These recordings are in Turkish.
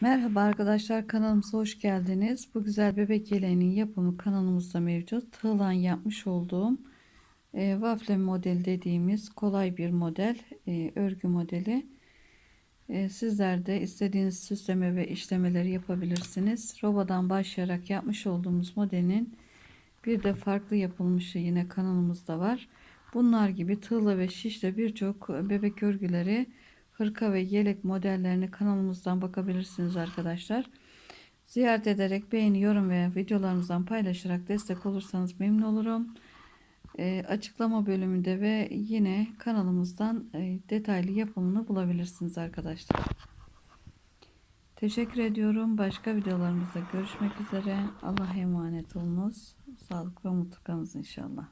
Merhaba arkadaşlar kanalımıza hoş geldiniz. Bu güzel bebek yeleğinin yapımı kanalımızda mevcut. Tığlan yapmış olduğum e, waffle model dediğimiz kolay bir model e, örgü modeli. E, sizler de istediğiniz süsleme ve işlemeleri yapabilirsiniz. Robadan başlayarak yapmış olduğumuz modelin bir de farklı yapılmışı yine kanalımızda var. Bunlar gibi tığla ve şişle birçok bebek örgüleri hırka ve yelek modellerini kanalımızdan bakabilirsiniz arkadaşlar. Ziyaret ederek beğeni, yorum ve videolarımızdan paylaşarak destek olursanız memnun olurum. E, açıklama bölümünde ve yine kanalımızdan e, detaylı yapımını bulabilirsiniz arkadaşlar. Teşekkür ediyorum. Başka videolarımızda görüşmek üzere. Allah'a emanet olunuz. Sağlık ve mutlu kalınız inşallah.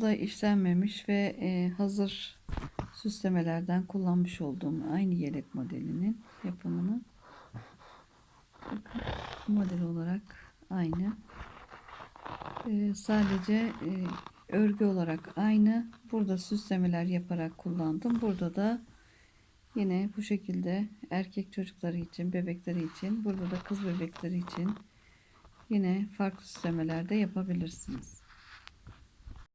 Bu işlenmemiş ve e, hazır süslemelerden kullanmış olduğum aynı yelek modelinin yapımını model olarak aynı. E, sadece e, örgü olarak aynı. Burada süslemeler yaparak kullandım. Burada da yine bu şekilde erkek çocukları için, bebekleri için, burada da kız bebekleri için yine farklı süslemeler de yapabilirsiniz.